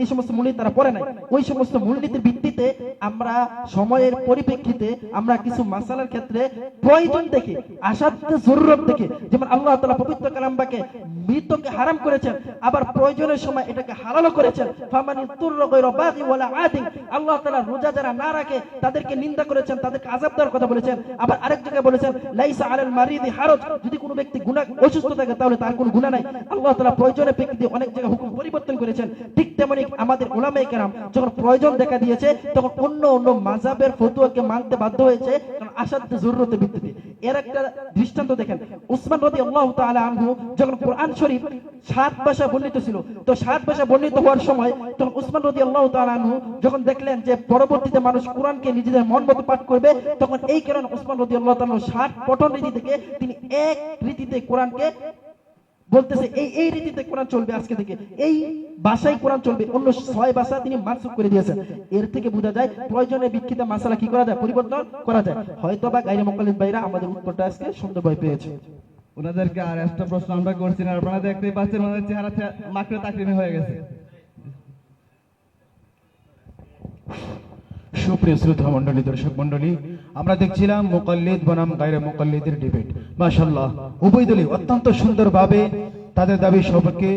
এই সমস্ত মূলনীতি তারা পড়ে নাই। ওই সমস্ত মূলনীতির ভিত্তিতে আমরা সময়ের পরিপ্রেক্ষিতে আমরা কিছু মাসালার ক্ষেত্রে প্রয়োজন দেখে আসাধ্য জরুরত দেখে, যেমন আল্লাহ তাআলা পবিত্র কালামবাকে মৃতকে হারাম করেছেন, আবার প্রয়োজনের সময় এটাকে হালালও করেছেন। ফামানি আল্লাহ তাআলা রোজা যারা না রাখে, তাদেরকে নিন্দা করেছেন, তাদেরকে আযাব দেওয়ার কথা বলেছেন। আবার আরেক জায়গায় বলেছেন, লাইসা আলাল মারিদি হারজ। যদি কোনো ব্যক্তি গুনাহ, অসুস্থ থাকে, তাহলে তার কোনো গুনাহ নাই। আল্লাহ তাআলা প্রয়োজনের প্রেক্ষিতে অনেক জায়গায় হুকুম পরিবর্তন করেছেন। ঠিক তেমনি আমাদের ওলামায়ে কেরাম যখন প্রয়োজন দেখা দিয়েছে, তখন অন্য অন্য মাযহাবের ফতোয়াকে মানতে বাধ্য হয়েছে, কারণ আসাধ্য জরুরতের ভিত্তিতে। এর একটা দৃষ্টান্ত দেখেন, উসমান রাদিয়াল্লাহু তাআলা আনহু যখন কোরআন শরীফ সাত ভাষা বর্ণিত ছিল, তো সাত ভাষা বর্ণিত হওয়ার সময় তখন উসমান রাদিয়াল্লাহু তাআলা আনহু যখন দেখলেন যে পরবর্তীতে মানুষ কোরআনকে নিজেদের মন মতো পাঠ করবে, তখন এই কারণে উসমান রাদিয়াল্লাহু তাআলা ষাট পঠন রীতি থেকে তিনি এক রীতিতে কোরআনকে বলতেছে এই এই রীতিতে কোরআন চলবে আজকে থেকে। এই ভাষায় কোরআন চলবে। অন্য ছয় ভাষা তিনি মানসুখ করে দিয়েছেন। এর থেকে বোঝা যায় প্রয়োজনে বিক্ষিত মাসালা কি করা যায়? পরিবর্তন করা যায়। হয়তো বা গাইরে মোকালিদ ভাইরা আমাদের উত্তরটা আজকে সুন্দরভাবে পেয়েছে। ওনাদেরকে আর একটা প্রশ্ন আমরা করছি না। আপনারা দেখতেই পাচ্ছেন ওনাদের চেহারা মাকড়ে তাকরিমি হয়ে গেছে। সুপ্রিয় শ্রোতা মন্ডলী দর্শক মন্ডলী আমরা দেখছিলাম মুকাল্লিদ বনাম গায়রে মুকাল্লিদের ডিবেট মাশাআল্লাহ উভয় দলই অত্যন্ত সুন্দরভাবে তাদের দাবি সম্পর্কে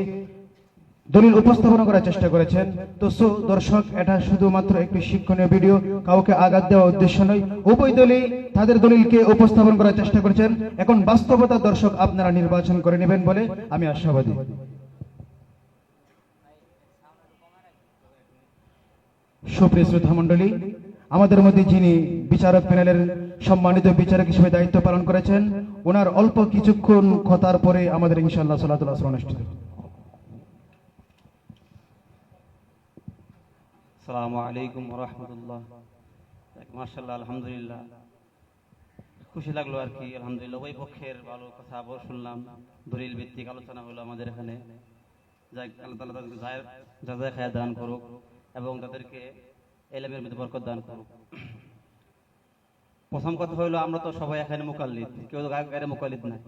দলিল উপস্থাপন করার চেষ্টা করেছেন। তো সো, দর্শক, এটা শুধুমাত্র একটি শিক্ষণীয় ভিডিও, কাউকে আঘাত দেওয়া উদ্দেশ্য নয়। উভয় দলই তাদের দলিলকে উপস্থাপন করার চেষ্টা করেছেন। এখন বাস্তবতা দর্শক আপনারা নির্বাচন করে নেবেন বলে আমি আশাবাদী। সুপ্রিয় শ্রোতা মন্ডলী আমাদের মধ্যে যিনি বিচারক প্যানেলের সম্মানিত বিচারক হিসেবে দায়িত্ব পালন করেছেন, ওনার অল্প কিছুক্ষণ কথার পরে আমাদের ইনশাআল্লাহ সালাতুল আসর অনুষ্ঠিত আলাইকুম রহমতুল্লাহ। মার্শাল্লাহ আলহামদুলিল্লাহ। খুশি লাগল আর কি, আলহামদুলিল্লাহ। ওই পক্ষের ভালো কথা আবার শুনলাম। দলিল ভিত্তিক আলোচনা হলো আমাদের এখানে। যাই আল্লাহ তাআলা তাদেরকে খায়া দান করুক এবং তাদেরকে এলেমের মধ্যে বরকত দান করুক প্রথম কথা হলো আমরা তো সবাই এখানে মোকাল্লিদ। কেউ গায়ে মোকাল্লিদ নাই।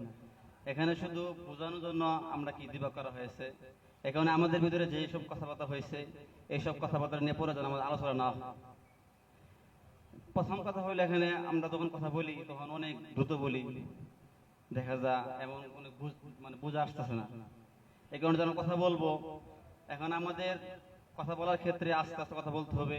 এখানে শুধু বোঝানোর জন্য আমরা কি দিবা করা হয়েছে। এখানে আমাদের ভিতরে যে সব কথাবার্তা হয়েছে এইসব কথাবার্তা নিয়ে পরে যেন আমাদের আলোচনা না প্রথম কথা হলো এখানে আমরা যখন কথা বলি, তখন অনেক দ্রুত বলি। দেখা যা এমন মানে বোঝা আসতেছে না। এই কারণে যখন কথা বলব, এখন আমাদের কথা বলার ক্ষেত্রে আস্তে আস্তে কথা বলতে হবে।